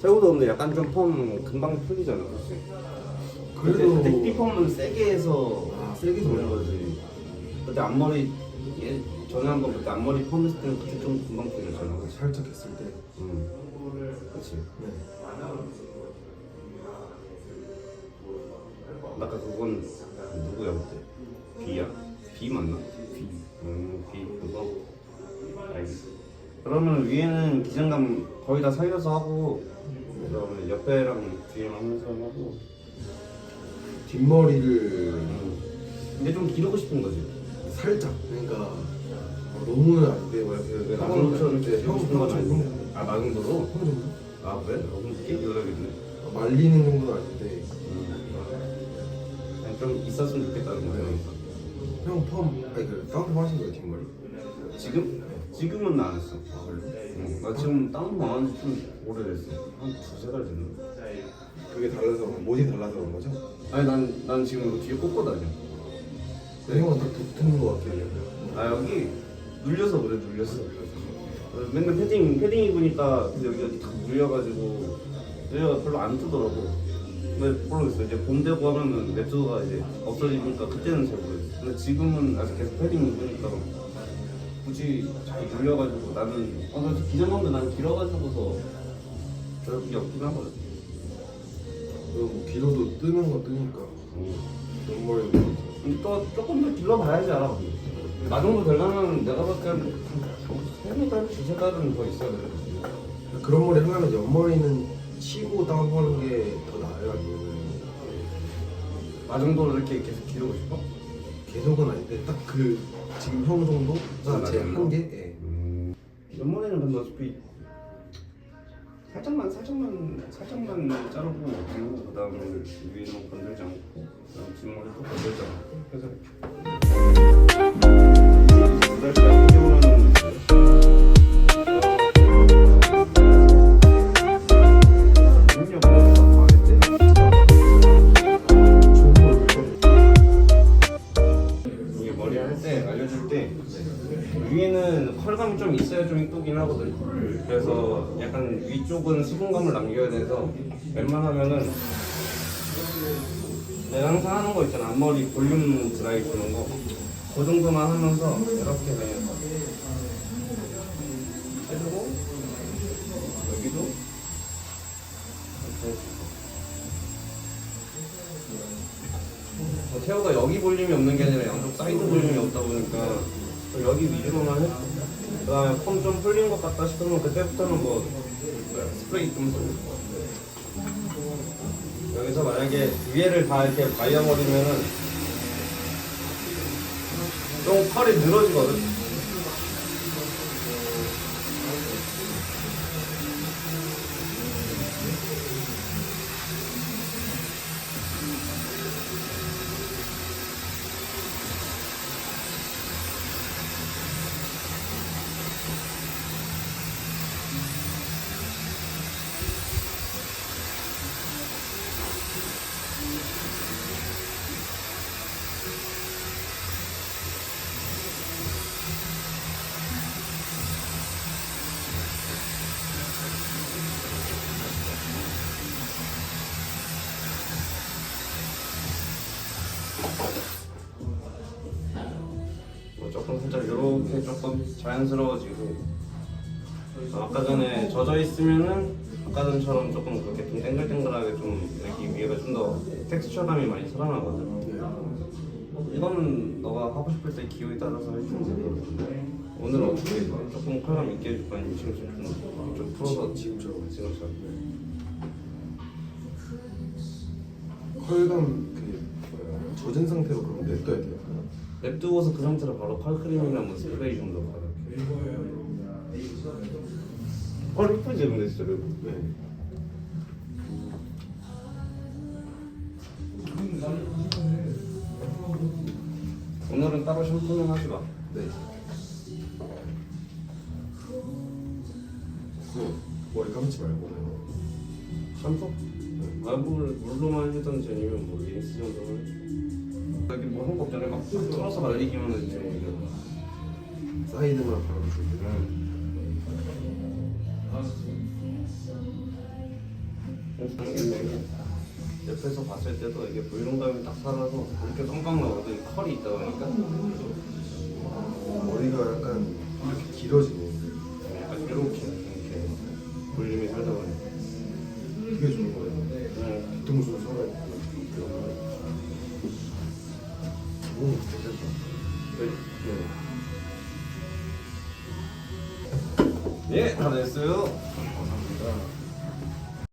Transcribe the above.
새우도 근데 약간 좀 펌 금방 풀리잖아 사실 그래도 그때, 그때 삐펌은 세게 해서 아, 세게 돌려. 거지 그때 앞머리 예, 전에 한 번 그때 앞머리 펌 했을 때는 그때 좀 금방 풀렸잖아 살짝 했을 때. 응 그치 네. 아까 그건 누구야 그때? 비야? 비 맞나? 비. 음, 비 그거. 알겠어. 그러면 위에는 기장감 거의 다 살려서 하고 그다음에 옆에랑 뒤에랑 하면서 하고 뒷머리를 음. 근데 좀 기르고 싶은 거지. 살짝 그러니까 어, 너무는 아닌데 뭐 이렇게 나중처럼 네, 형건형 아닌데. 아 나중 정도? 형 정도? 아 그래? 너무 깊게 기르겠네. 어, 말리는 정도는 아닌데 아니, 좀 있었으면 좋겠다는 거야. 형 펌, 아니 그 다운펌 하신 거예요 뒷머리? 지금? 지금은 안 했어. 아 그래요? 응. 나 지금 다운도 안 한지 좀 오래됐어. 한 두세 달 됐나? 그게 달라서 못이 달라서 그런 거죠? 아니 난, 난 지금 이거 뒤에 꽂고 다녀 네. 형은 딱 붙는 거 같아요 아 여기 눌려서 그래 눌려서 어, 맨날 패딩 패딩 입으니까 근데 여기가 탁 눌려가지고 여기가 별로 안 뜨더라고 근데 모르겠어 이제 봄 되고 하면은 랩조가 이제 없어지니까 그때는 잘 모르겠어 근데 지금은 아직 계속 패딩 입으니까 굳이 자꾸 눌려가지고 나는 아 그래서 기장감도 난 길어가지고서 별게 없긴 하거든 그리고 뭐 길어도 뜨는 거 뜨니까 음. 뒷머리도 음, 또 조금 더 길러봐야지 알아. 나 정도 되려면 내가 봤을 때는 세네 달, 두세 달은 더 있어야 돼. 그런 머리 하려면 옆머리는 치고 다운하는 게 더 나아요 아니면 나 정도로 이렇게 계속 기르고 싶어? 계속은 아닌데 딱 그 지금 형 아, 정도가 제 맞아요. 한계? 예. 음. 옆머리는 근데 어차피 살짝만 살짝만 살짝만 자르고 그리고 그 다음에 위에는 건들지 않고 그다음 뒷머리도 건들지 않고 그래서 위에는 컬감이 좀 있어야 좀 이쁘긴 하거든. 그래서 약간 위쪽은 수분감을 남겨야 돼서 웬만하면은 내가 항상 하는 거 있잖아 앞머리 볼륨 드라이 주는 거. 그 정도만 하면서 이렇게 그냥 해주고 여기도 이렇게 뭐 태호가 여기 볼륨이 없는 게 아니라 양쪽 사이드 볼륨이 없다 보니까 또 여기 위주로만 해. 그다음에 폼 좀 풀린 것 같다 싶으면 그때부터는 뭐 뭐야, 스프레이 좀 쏘고. 여기서 만약에 위에를 다 이렇게 말려버리면은 좀 털이 늘어지거든. 이렇게 조금 자연스러워지고 어, 아까 전에 젖어 있으면은 아까 전처럼 조금 그렇게 좀 땡글땡글하게 좀 여기 위에가 좀 더 텍스처감이 많이 살아나거든. 이거는 너가 하고 싶을 때 기호에 따라서 해주면 되거든. 오늘 어떻게 조금 컬감 있게 해줄? 아니면 지금 좀, 좀 풀어서 지금처럼. 지금처럼. 컬감 그 뭐야, 젖은 상태로 그럼 냅둬야 돼요. 냅두고서 그 상태로 바로 컬크림이나 뭐 스프레이 정도 바르. 헐 이쁘지 근데 진짜 이거. 네. 오늘은 따로 샴푸는 하지 마. 네. 그 머리 감지 말고 샴푸? 아, 물, 물로만 해던 아니면 뭐 린스 정도만 해. 여기 먹는 것 전에 막 뚫어서 말리기만 했지 옆에서 봤을 때도 이게 불용감이 딱 살아서 이렇게 깜빡 나거든 컬이 있다 보니까 머리가 약간 이렇게 길어지고. 오, 네, 다 됐어요. 감사합니다.